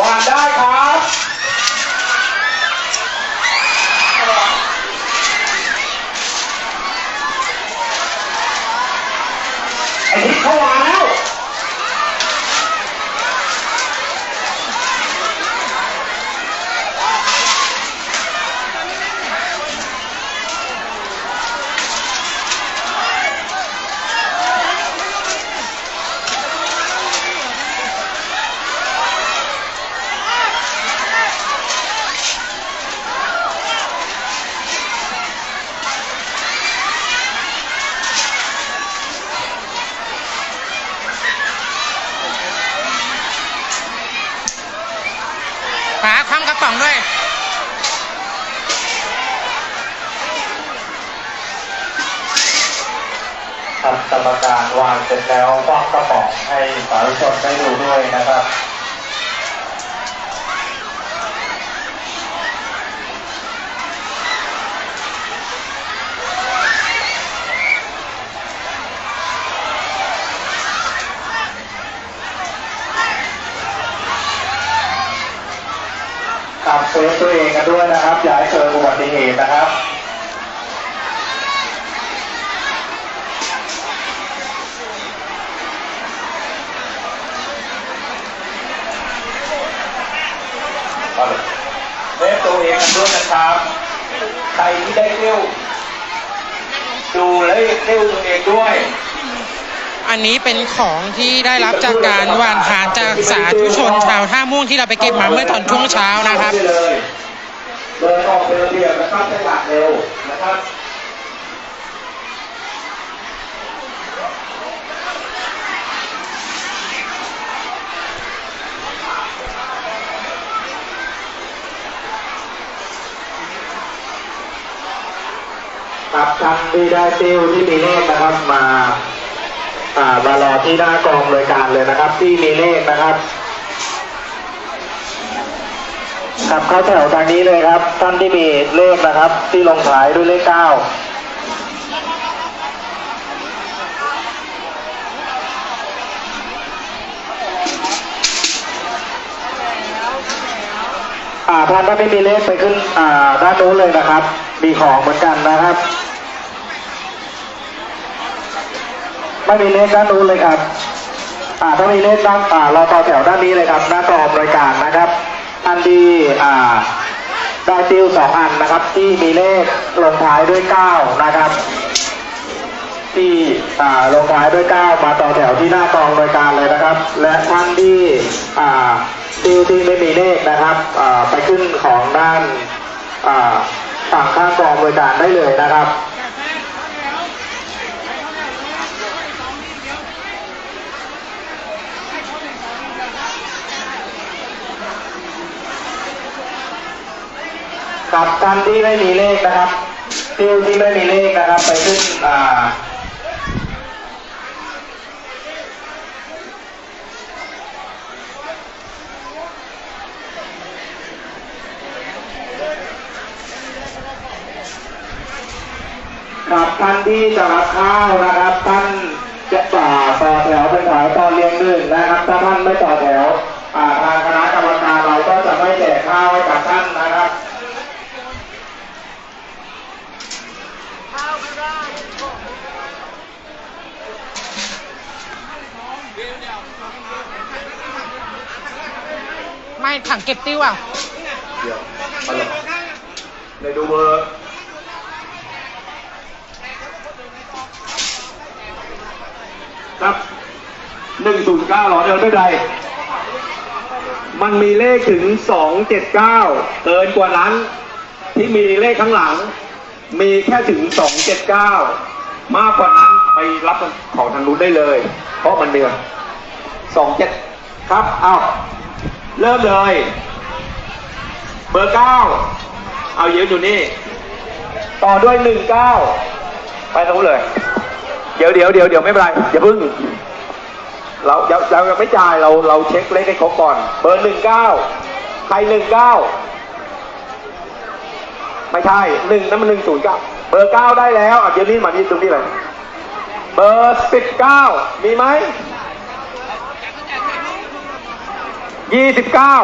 วางได้ครับ ไอ้ทิศเขาวางแล้ว ป๋าคว่ำกระป๋องด้วย ครับกรรมการวางเสร็จแล้วคว้างกระป๋องให้สาธุชนได้ดูด้วยนะครับขับเซฟตัวเองกันด้วยนะครับ อย่าให้เกิดอุบัติเหตุนะครับ เซฟตัวเองกันด้วยนะครับ ใครที่ได้เลี้ยวดูและเลี้ยวตัวเองด้วยอันนี้เป็นของที่ได้รับจากการหว่านทานจากสาธุชนชาวท่าม่วงที่เราไปเก็บมาเมื่อตอนช่วงเช้านะครับได้เลยเดินออกเป็นระเบียบนะครับให้หลักเร็วนะครับ ท่านที่ได้ติวที่มีเลขนะครับมาอ่ามารอที่หน้ากองบริการเลยนะครับ ที่มีเลขนะครับครับเข้าแถวทางนี้เลยครับ ท่านที่มีเลขนะครับ ที่ลงท้ายด้วยเลขเก้าอ่าท่านถ้าไม่มีเลขไปขึ้นอ่าด้านโน้นเลยนะครับ มีของเหมือนกันนะครับ ไม่มีเลขด้านนู้นเลยครับอ่าถ้ามีเลขด้านอ่าเราต่อแถวด้านนี้เลยครับ หน้ากรองบริการนะครับ อันดีอ่าได้ติวสองอันนะครับ ที่มีเลขลงท้ายด้วยเก้านะครับ ที่อ่าลงท้ายด้วยเก้ามาต่อแถวที่หน้ากองบริการเลยนะครับ และท่านที่อ่าติวที่ไม่มีเลขนะครับอ่าไปขึ้นของด้านอ่าฝั่งข้างกองบริการได้เลยนะครับ กับท่านที่ไม่มีเลขนะครับติวที่ไม่มีเลขนะครับ ไปขึ้นอ่าครับท่านที่จะรับข้าวนะครับท่านจะต่อต่อแถวเป็นแถวตอนเรียงหนึ่งนะครับ ถ้าท่านไม่ต่อแถวอ่าทางคณะกรรมการเราก็จะไม่แจกข้าวให้กับท่านนะครับ ไม่ถั งเก็บติ้วอะเดี๋ยวมาลยเดี๋ยวดูเบอร์ครับหนึ่งศูนย์เก้าหรอเดินไม่ได้มันมีเลขถึงสองเจ็ดเก้าเกินกว่านั้น ที่มีเลขข้างหลัง มีแค่ถึงสองเจ็ดเก้ามากกว่านั้นไปรับของทางนู้นได้เลย เพราะมันเดือนสองเจ็ดครับ เอา เริ่มเลย เบอร์เก้า เอาเยอะอยู่นี่ ต่อด้วยหนึ่งเก้า ไปตรงนู้นเลย เดี๋ยวเดี๋ยวเดี๋ยวเดี๋ยวไม่เป็นไรอย่าพึ่ง เราเราเรายังไม่จ่ายเราเราเช็คเลขให้ครบก่อน เบอร์หนึ่งเก้าใครหนึ่งเก้า ไม่ใช่หนึ่งนั่นมันหนึ่งศูนย์เก้า เบอร์เก้าได้แล้วอะเดี๋ยวนี้มาที่ตรงนี้เลย เบอร์สิบเก้ามีไหม ยี่สิบเก้า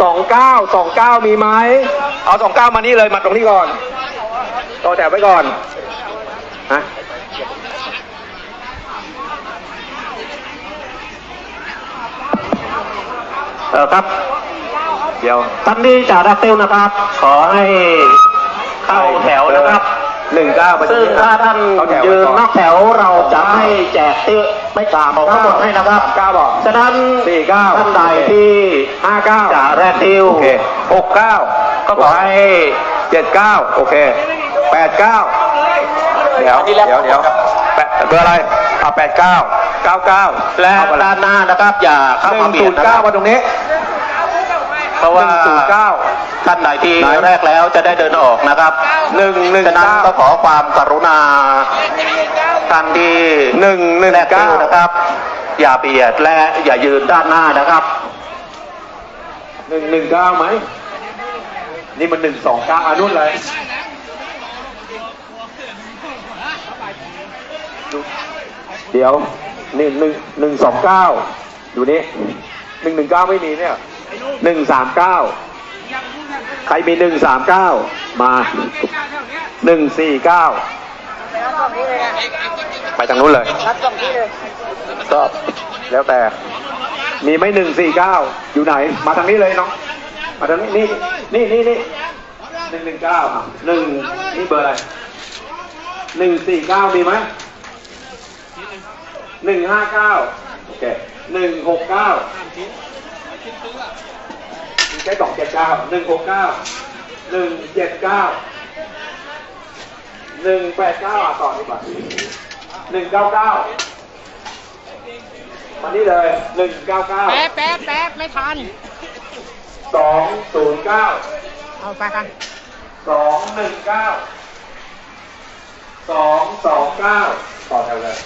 สองเก้าสองเก้ามีไหมเอาสองเก้ามานี่เลยมาตรงนี้ก่อนต่อแถวไว้ก่อนฮะเออครับ เดี๋ยวท่านที่จะรับเต้วนะครับ ขอให้เข้าแถวนะครับหนึ่งเก้าไปซึ่งถ้าท่านเข้แถวยืนไว้นอกแถวเราจะให้แจกเตื้อ ไม่กล่าวของทั้งหมดให้นะครับสามเก้าบอกฉะนั้นสี่เก้าท่านใดที่ห้าเก้าจะแรกติ้วโอเคหกเก้าก็ขอให้เจ็ดเก้าโอเคแปดเก้าเดี๋ยวเดี๋ยวเดี๋ยวแปดเบอร์อะไรอะแปดเก้าเก้าเก้าและด้านหน้านะครับอย่าเข้าหมานึ่งเบีศูยดนย์นะคเก้ารับมาตรงนี้เพราะว่าหนึ่งศูนย์เก้าท่านไหนที่ไหนแรกแล้วจะได้เดินออกนะครับหนึ่งหนึ่งฉะนั้นเก้าก็ขอความกรุณา ท่านที่หนึ่งหนึ่งแรกติ้เก้าวนะครับ อย่าเบียดและอย่ายืนด้านหน้านะครับ หนึ่งหนึ่งเก้าไหม นี่มันหนึ่งสองเก้าอะนู่นเลยเดี๋ยวหนึ่งหนึ่งหนึ่งสองเก้าอยู่นี่หนึ่งหนึ่งเก้าไม่มีเนี่ยหนึ่งสามเก้าใครมีหนึ่งสามเก้ามาหนึ่งสี่เก้า ไปทางนู้นเลยก็แล้วแต่ มีไหมหนึ่งสี่เก้าอยู่ไหน มาทางนี้เลยน้อง มาทางนี้นี่นี่นี่นี่หนึ่งหนึ่งเก้าหนึ่งนี่เบอร์อะไรหนึ่งสี่เก้ามีไหมหนึ่งห้าเก้าโอเคหนึ่งหกเก้าใช้สองเจ็ดเก้าหนึ่งหกเก้าหนึ่งเจ็ดเก้า หนึ่งแปดเก้าอะต่อดีกว่าหนึ่งเก้าเก้ามานี่เลยหนึ่งเก้าเก้าแป๊บแป๊บแป๊บไม่ทันสองศูนย์เก้าเอาไปกันสองหนึ่งเก้าสองสองเก้าต่อแถวเลย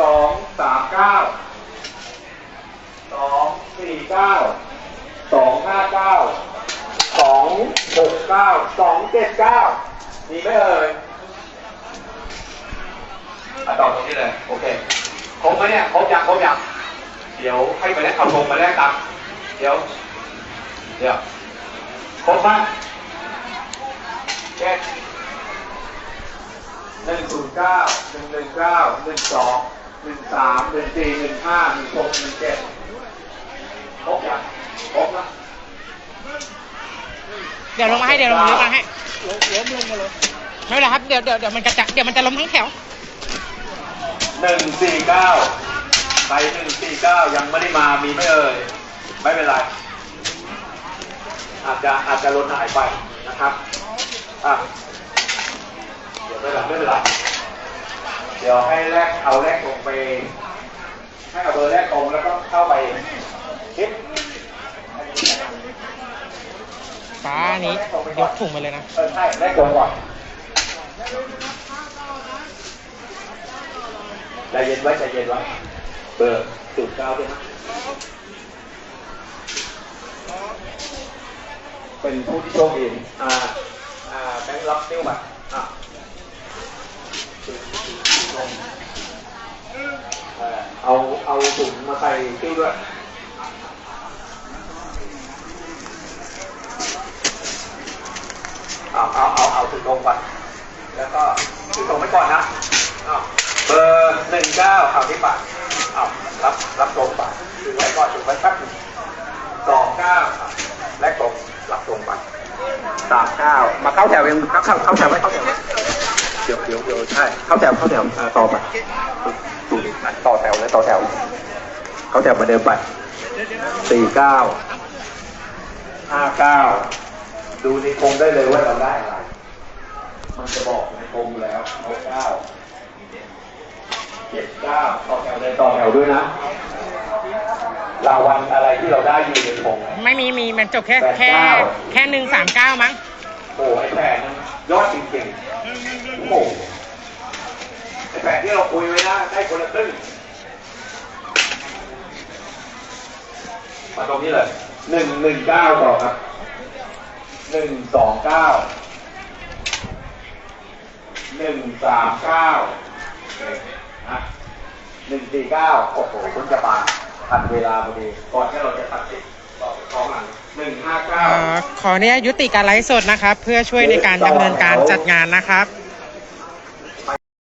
สองสามเก้าสองสี่เก้าสองห้าเก้าสองหกเก้าสองเจ็ดเก้า มีไหมเอ่ยอะต่อตรงนี้เลย โอเค ครบไหมเนี่ย ครบยัง ครบยัง เดี๋ยวให้ไปแลกเอาทงมาแลกตังเดี๋ยว เดี๋ยว ครบไหมเจ็ดหนึ่งศูนย์เก้าหนึ่งหนึ่งเก้าหนึ่งสองหนึ่งสามหนึ่งสี่หนึ่งห้าหนึ่งหกหนึ่งเจ็ดครบยังครบละ เดี๋ยวลงมาให้เดี๋ยวลงมาเลือกมาให้ล้มลงมาเลยไม่เป็นไรครับเดี๋ยวเดี๋ยวเดี๋ยวมันกระจะเดี๋ยวมันจะล้มทั้งแถวหนึ่งสี่เก้าไปหนึ่งสี่เก้ายังไม่ได้มามีไหม่เอ่ยไม่เป็นไร อาจจะอาจจะลดหายไปนะครับอะเดี๋ยวไม่เป็นไรไม่เป็นไรเดี๋ยวให้แลกเอาแลกลงไปให้เอาเบอร์แรกตรงแล้วก็เข้าไปคิด ฟ้านี้ยกถุงไปเลยนะเออใช่แรกตรงก่อนใจเย็นไว้ใจเย็นไว้เบอร์ศูนย์เก้าด้วยนะเป็นผู้ที่โชคดีอ่าอ่าแบงค์รับนิ้วบัตรอะเออเอาเอาถุงมาใส่ติ้วด้วย เอาเอาเอาเอาถึงลงไปแล้วก็ถึงลงไปก่อนนะเอาเบอร์หนึ่งเก้าเอาที่ปากเอารับรับตรงไปถึงไว้ก่อนถึงไว้แป๊บนึงสองเก้าและตรงรับตรงไปสามเก้ามาเข้าแถวเองเข้าเข้าเข้าแถวไว้เข้าแถวไว้เดี๋ยวเดี๋ยวเดี๋ยวใช่เข้าแถวเข้าแถวอ่าต่อไปต่อแถวเลยต่อแถว เข้าแถวมาเดินไปสี่เก้าห้าเก้า ดูในกรงได้เลยว่าเราได้อะไร มันจะบอกในกรงแล้วหกเก้าเจ็ดเก้าต่อแถวเลยต่อแถวด้วยนะรางวัลอะไรที่เราได้อยู่ในกรงไม่มีมีมันจบแค่แปดแค่เก้าแค่หนึ่งสามเก้ามั้งโอ้ไอ้แผนนั้นยอดจริงๆโอ้โหไอ้แผนที่เราคุยไว้นะได้คนละครึ่งมาตรงนี้เลยหนึ่งหนึ่งเก้าต่อครับ หนึ่งสองเก้าหนึ่งสามเก้านะหนึ่งสี่เก้าโอ้โหคุณจะมาทันเวลาพอดีก่อนที่เราจะตัดสินต่อไปท้องหลังหนึ่งห้าเก้าขออนุญาตยุติการไลฟ์สดนะครับ เพื่อช่วยในการดำเนินการจัดงานนะครับ